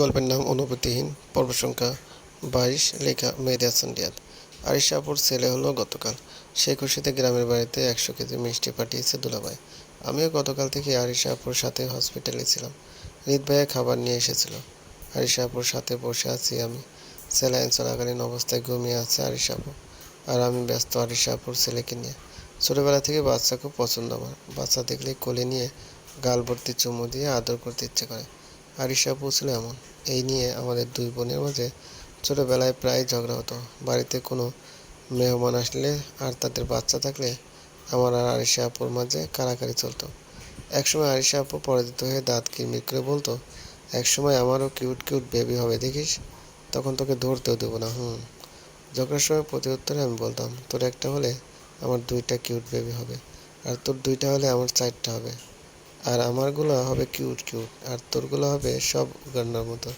গল্পের নাম অনুভূতিহীন, পর্ব সংখ্যা বাইশ, লেখা মেহেদি হাসান রিয়াদ। আরিশা আপুর ছেলে হলো গতকাল। সে খুশিতে গ্রামের বাড়িতে একশো কেজি মিষ্টি পাঠিয়েছে দুলাভাই। আমিও গতকাল থেকে আরিশা আপুর সাথে হসপিটালে ছিলাম। ভাইয়া খাবার নিয়ে এসেছিল। আরিশা আপুর সাথে বসে আছি আমি। স্যালাইন চলাকালীন অবস্থায় ঘুমিয়ে আছে আরিশা আর আমি ব্যস্ত আরিশা আপুর ছেলেকে নিয়ে। ছোটোবেলা থেকে বাচ্চা খুব পছন্দ আমার। বাচ্চা দেখলে কোলে নিয়ে গাল ভর্তি চুমু দিয়ে আদর করতে ইচ্ছে করে। আরিশা ছিল এমন। এই নিয়ে আমাদের দুই বোনের মাঝে ছোটবেলায় প্রায় ঝগড়া হতো। বাড়িতে কোনো মেহমান আসলে আর তাদের বাচ্চা থাকলে আমার আর আরিশা আপুর মাঝে কারাকারি চলতো। একসময় আরিশা আপু পরাজিত হয়ে দাঁত কিরমির করে বলতো, একসময় আমারও কিউট কিউট বেবি হবে, দেখিস? তখন তোকে ধরতেও দেবো না, হুম? ঝগড়ার সময় প্রতি উত্তরে আমি বলতাম, তোর একটা হলে আমার দুইটা কিউট বেবি হবে, আর তোর দুইটা হলে আমার চারটা হবে। আর আমারগুলো হবে কিউট কিউট আর তোরগুলো হবে সব উগান্ডার মতো।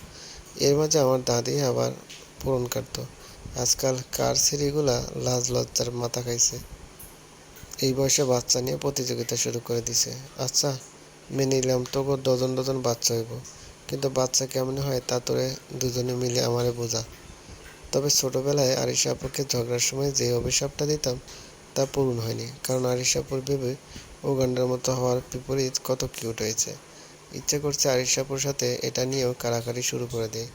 এর মাঝে আমার দাদি আবার পূরণ কাটতো আজকাল কার সিঁড়িগুলা লাজ লজ্জার মাথা খাইছে। এই বয়সে বাচ্চা নিয়ে প্রতিযোগিতা শুরু করে দিছে। আচ্ছা মেনে নিলাম তোকে ডজন ডজন বাচ্চা হইব। কিন্তু বাচ্চা কেমন হয় তা তোরে দুজনে মিলে আমারে বোঝা। তবে ছোটবেলায় আরিশা আপুকে ঝগড়ার সময় যে অভিশাপটা দিতাম তা পূরণ হয়নি। কারণ আরিশা ভেবে উগান্ডার মতো হওয়ার বিপরীত কত কিউট হয়েছে। ইচ্ছে করছে আরিশাপুর সাথে এটা নিয়েও কারাকারি শুরু করে দেয়।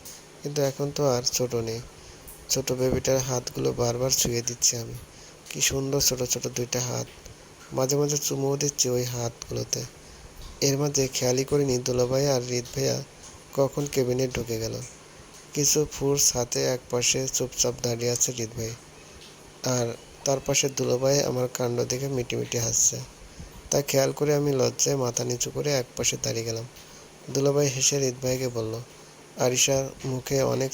কিন্তু এখন তো আর ছোট নেই। ছোট বেবিটার হাতগুলো বারবার ছুঁয়ে দিচ্ছি আমি। কি সুন্দর ছোট ছোট দুইটা হাত। মাঝে মাঝে চুমুও দিচ্ছি ওই হাতগুলোতে। এর মাঝে খেয়ালই করিনি দুলাভাই আর রিত ভাইয়া কখন কেবিনে ঢুকে গেল। কিছু ফুর্স হাতে এক পাশে চুপচাপ দাঁড়িয়ে আছে রিত ভাই। আর তার পাশে দুলাভাই আমার কাণ্ড দেখে মিটিমিটি হাসছে। তা খেয়াল করে আমি লজ্জায় মাথা নিচু করে এক পাশে দাঁড়িয়ে গেলাম। দুলাভাই হেসে রিত ভাইকে বলল, আরিশার মুখে অনেক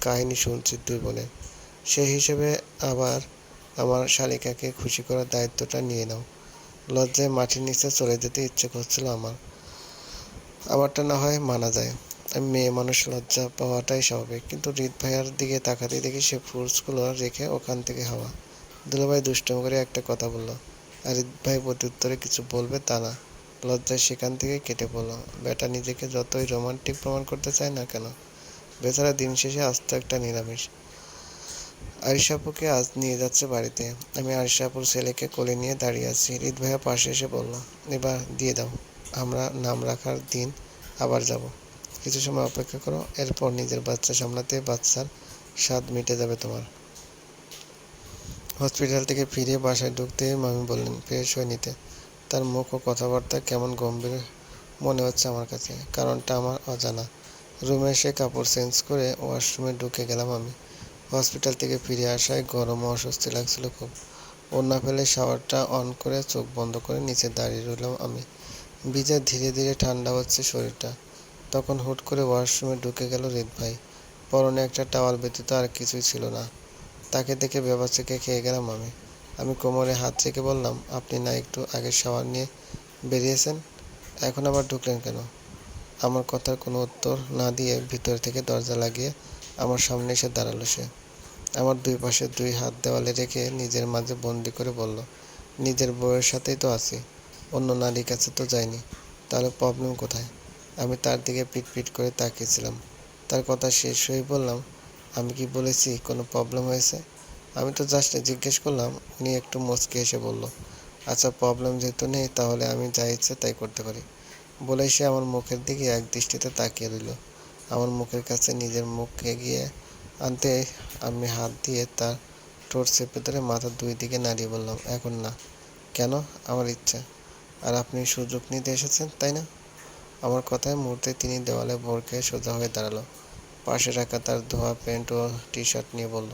কাহিনী শুনছি দুই বোনের সেই হিসেবে আবার আমার শালিকাকে খুশি করার দায়িত্বটা নিয়ে নাও। লজ্জায় মাটির নিচে চলে যেতে ইচ্ছে করছিল আমার। আমারটা না হয় মানা যায়। আমি মেয়ে মানুষ, লজ্জা পাওয়াটাই স্বাভাবিক। কিন্তু রিত ভাইয়ার দিকে তাকাতে দেখি সে ফ্রুটসগুলো রেখে ওখান থেকে হাওয়া। দুলাভাই দুষ্টম করে একটা কথা বলল। আর রিত ভাই প্রত্যুত্তরে কিছু বলবে তা না। লজ্জায় সেখান থেকে কেটে পড়ল বেটা নিজেকে যতই রোমান্টিক প্রমাণ করতে চায় না কেন? বেচারা দিন শেষে আস্ত একটা নিরামিষ। আরিশাপুকে আজ নিয়ে যাচ্ছে বাড়িতে। আমি আরিশাপুর ছেলেকে কোলে নিয়ে দাঁড়িয়ে আছি। রিত ভাইয়া পাশে এসে বলল, এবার দিয়ে দাও। আমরা নাম রাখার দিন আবার যাব। কিছু সময় অপেক্ষা করো, এরপর নিজের বাচ্চা সামলাতে বাচ্চার স্বাদ মিটে যাবে তোমার। হসপিটাল থেকে ফিরে বাসায় ঢুকতে মামি বললেন ফ্রেশ হয়ে নিতে। তার মুখ ও কথাবার্তা কেমন গম্ভীর মনে হচ্ছে আমার কাছে, কারণটা আমার অজানা। রুমে এসে কাপড় চেঞ্জ করে ওয়াশরুমে ঢুকে গেলাম আমি। হসপিটাল থেকে ফিরে আসায় গরম অস্বস্তি লাগছিল খুব। ওড়না ফেলে শাওয়ারটা অন করে চোখ বন্ধ করে নিচে দাঁড়িয়ে রইলাম আমি। ভিজে ধীরে ধীরে ঠান্ডা হচ্ছে শরীরটা। তখন হুট করে ওয়াশরুমে ঢুকে গেল রেদ ভাই। পরনে একটা টাওয়াল ব্যতীত আর কিছুই ছিল না। তাকে দেখে বেবাচেকে খেয়ে গেলাম আমি। আমি কোমরে হাত রেখে বললাম, আপনি না একটু আগে শাওয়ার নিয়ে বেরিয়েছেন? এখন আবার ঢুকলেন কেন? আমার কথার কোনো উত্তর না দিয়ে ভিতর থেকে দরজা লাগিয়ে আমার সামনে এসে দাঁড়াল সে। আমার দুই পাশে দুই হাত দেওয়ালে রেখে নিজের মাঝে বন্দি করে বলল, নিজের বউয়ের সাথেই তো আছি, অন্য নারীর কাছে তো যাইনি। তাহলে প্রবলেম কোথায়? আমি তার দিকে পিট পিট করে তাকিয়েছিলাম তার কথা শেষ হয়ে বললাম আমি কি বলেছি, কোনো প্রবলেম হয়েছে? আমি তো জাস্ট জিজ্ঞেস করলাম, উনি একটু মুচকে এসে বলল আচ্ছা প্রবলেম যেহেতু নেই, তাহলে আমি যা ইচ্ছে তাই করতে পারি। বলে সে আমার মুখের দিকে এক দৃষ্টিতে তাকিয়ে রইল। আমার মুখের কাছে নিজের মুখ এগিয়ে আনতে আমি হাত দিয়ে তার ঠোঁট চেপে ধরে মাথার দুই দিকে নাড়িয়ে বললাম, এখন না। কেন? আমার ইচ্ছা। আর আপনি সুযোগ নিতে এসেছেন, তাই না? আমার কথায় মুহূর্তে তিনি দেওয়ালে ভর খেয়ে সোজা হয়ে দাঁড়াল। পাশে রাখা তার ধোয়া প্যান্ট ও টি শার্ট নিয়ে বলল,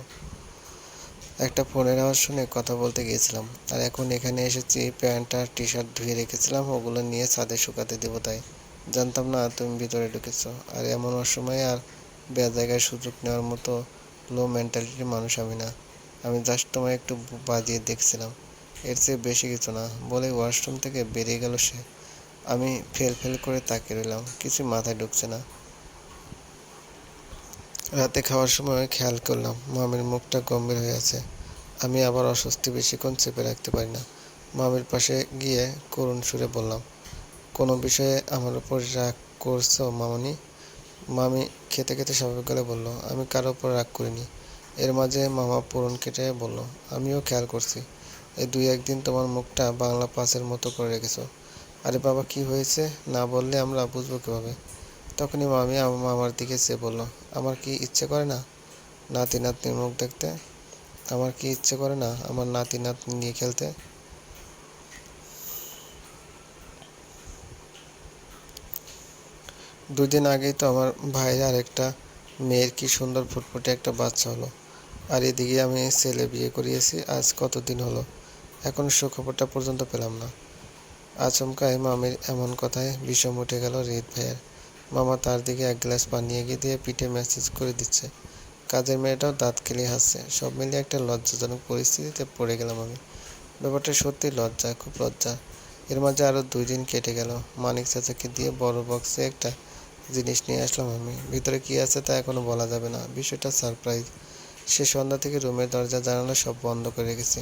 একটা ফোনের আওয়াজ শুনে কথা বলতে গিয়েছিলাম, আর এখন এখানে এসেছি, প্যান্ট আর টি শার্ট ধুয়ে রেখেছিলাম, ওগুলো নিয়ে ছাদে শুকাতে দেবো তাই। জানতাম না তুমি ভিতরে ঢুকেছো, আর এমন অসময়ে আর বেয়া জায়গায় সুযোগ নেওয়ার মতো লো মেন্টালিটির মানুষ আমি না। আমি জাস্ট তোমায় একটু বাজিয়ে দেখছিলাম, এর চেয়ে বেশি কিছু না, বলে ওয়াশরুম থেকে বেরিয়ে গেল সে। আমি ফেল ফেল করে তাকিয়ে রইলাম, কিছু মাথায় ঢুকছে না। রাতে খাওয়ার সময় খেয়াল করলাম, মামির মুখটা গম্ভীর হয়ে আছে। আমি আবার অস্বস্তি বেশিক্ষণ চেপে রাখতে পারি না। মামির পাশে গিয়ে করুণ সুরে বললাম, কোনো বিষয়ে আমার উপর রাগ করছ মামনি? মামি খেতে খেতে স্বাভাবিক গলে বলল, আমি কারও উপর রাগ করিনি। এর মাঝে মামা পূরণ কেটে বলল, আমিও খেয়াল করছি। এই দুই একদিন তোমার মুখটা বাংলা পাসের মতো করে রেখেছো। আরে বাবা, কি হয়েছে? না বললে আমরা বুঝব কীভাবে? তখনই মামি আম- মামার দিকে চেয়ে বলল, আমার কি ইচ্ছে করে না নাতি নাতনির মুখ দেখতে? আমার কি ইচ্ছে করে না আমার নাতি নাতনি নিয়ে খেলতে? দুই দিন আগেই তো আমার ভাইয়ের আর একটা মেয়ের কি সুন্দর ফুটফুটে একটা বাচ্চা হলো। আর এদিকে আমি ছেলে বিয়ে করিয়েছি, আজ কতদিন হলো? এখন সুখবরটা পর্যন্ত পেলাম না। আচমকায় মামির এমন কথায় বিষম উঠে গেল রিত ভাইয়ের। মামা তার দিকে এক গ্লাস পানি এগিয়ে দিয়ে পিঠে মেসেজ করে দিচ্ছে। কাজের মেয়েটাও দাঁত খেলিয়ে হাসছে। সব মিলিয়ে একটা লজ্জাজনক পরিস্থিতিতে পড়ে গেলাম আমি। ব্যাপারটা সত্যি লজ্জা, খুব লজ্জা। এর মাঝে আরও দুই দিন কেটে গেল। মানিক চাচাকে দিয়ে বড় বক্সে একটা জিনিস নিয়ে আসলাম আমি। ভিতরে কি আছে তা এখনও বলা যাবে না। বিষয়টা সারপ্রাইজ সে সন্ধ্যা থেকে রুমের দরজা, জানালা সব বন্ধ করে রেখেছি।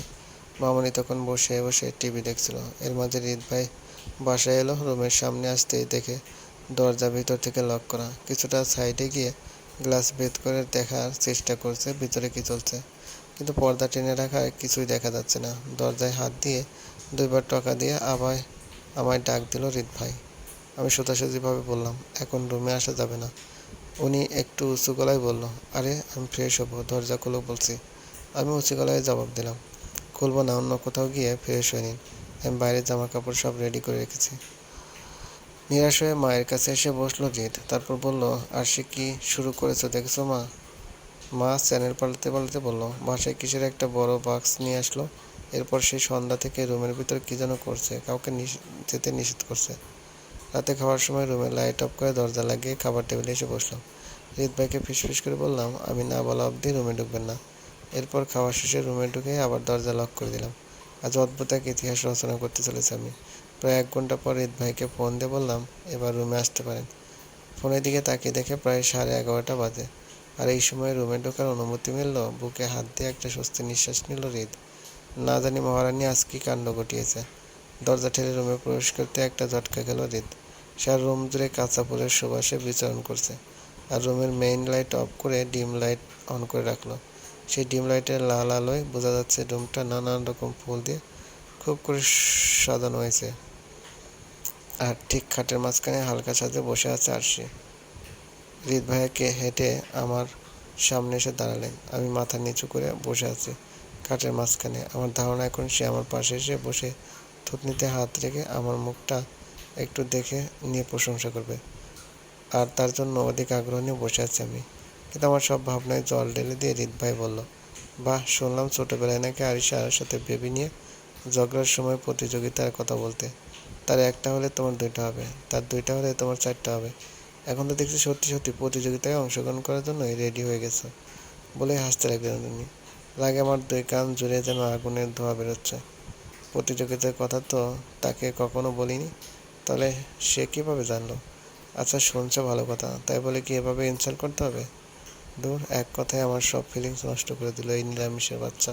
মামনি তখন বসে বসে টিভি দেখছিল। এর মাঝে রিত ভাই বাসায় এলো, রুমের সামনে আসতেই দেখে দরজা ভিতর থেকে লক করা। কিছুটা সাইডে গিয়ে গ্লাস ভেদ করে দেখার চেষ্টা করছে ভিতরে কি চলছে। কিন্তু পর্দা টেনে রাখায় কিছুই দেখা যাচ্ছে না। দরজায় হাত দিয়ে দুইবার টকা দিয়ে আবার আমায় ডাক দিল রিত ভাই। আমি সোজাসুজিভাবে বললাম, এখন রুমে আসা যাবে না। উনি একটু উঁচু গলায় বলল, আরে, আমি ফ্রেশ হব, দরজা খুলো বলছি। আমি উঁচু গলায় জবাব দিলাম, খুলবো না, অন্য কোথাও গিয়ে ফ্রেশ হয়ে নিন। আমি বাইরের জামা কাপড় সব রেডি করে রেখেছি। নিরাশ হয়ে মায়ের কাছে এসে বসল জিৎ। তারপর বলল, আর সে কি শুরু করেছ দেখেছ মা? মা চ্যানেল পাল্টাতে পাল্টাতে বলল, বাসায় কিসের একটা বড় বাক্স নিয়ে আসলো? এরপর সেই সন্ধ্যা থেকে রুমের ভিতর কি যেন করছে, কাউকে যেতে নিষেধ করছে। রাতে খাওয়ার সময় রুমে লাইট অফ করে দরজা লাগিয়ে খাবার টেবিলে এসে বসলাম রিত ভাইকে ফিসফিস করে বললাম, আমি না বলা অবধি রুমে ঢুকবেন না। এরপর খাওয়া শেষে রুমে ঢুকে আবার দরজা লক করে দিলাম। আজ অদ্ভুত এক ইতিহাস রচনা করতে চলেছি আমি। প্রায় এক ঘণ্টা পর রিত ভাইকে ফোন দিয়ে বললাম, এবার রুমে আসতে পারেন। ফোনের দিকে তাকিয়ে দেখে প্রায় সাড়ে এগারোটা বাজে। আর এই সময় রুমে ঢোকার অনুমতি মিলল, বুকে হাত দিয়ে একটা স্বস্তি নিঃশ্বাস নিল রিত না জানি মহারানী আজ কি কাণ্ড ঘটিয়েছে। দরজা ঠেলে রুমে প্রবেশ করতে একটা ঝটকা গেল রিত সে আর রুম জুড়ে কাঁচা ফুলের সুবাসে বিচরণ করছে। আর রুমের মেইন লাইট অফ করে ডিম লাইট অন করে রাখল। সেই ডিম লাইটের লাল আলোয় বোঝা যাচ্ছে রুমটা নানান রকম ফুল দিয়ে খুব করে সাজানো হয়েছে। আর ঠিক খাটের মাঝখানে হালকা সাজে বসে আছে আরশি। রিত ভাইয়াকে হেঁটে আমার সামনে এসে দাঁড়ালেন। আমি মাথা নিচু করে বসে আছি খাটের মাঝখানে। আমার ধারণা এখন সে আমার পাশে এসে বসে থুতনিতে হাত রেখে আমার মুখটা একটু দেখে নিয়ে প্রশংসা করবে। আর তার জন্য অধিক আগ্রহ নিয়ে বসে আছি আমি। কিন্তু আমার সব ভাবনায় জল ঢেলে দিয়ে রিত ভাই বলল, বাহ, শুনলাম ছোটোবেলায় নাকি আরিশার সাথে বেবি নিয়ে ঝগড়ার সময় প্রতিযোগিতার কথা বলতে। তার একটা হলে তোমার দুইটা হবে, তার দুইটা হলে তোমার চারটা হবে। এখন তো দেখছি সত্যি সত্যি প্রতিযোগিতায় অংশগ্রহণ করার জন্য রেডি হয়ে গেছে বলে হাসতে লাগলেন উনি রাগে আমার দুই কান জুড়ে যেন আগুনের ধোয়া বেরোচ্ছে। প্রতিযোগিতার কথা তো তাকে কখনো বলিনি, তাহলে সে কীভাবে জানলো? আচ্ছা শুনছে ভালো কথা, তাই বলে কি এভাবে ইনসাল্ট করতে হবে? দূর এক কথায় আমার সব ফিলিংস নষ্ট করে দিল এই নিরামিষের বাচ্চা।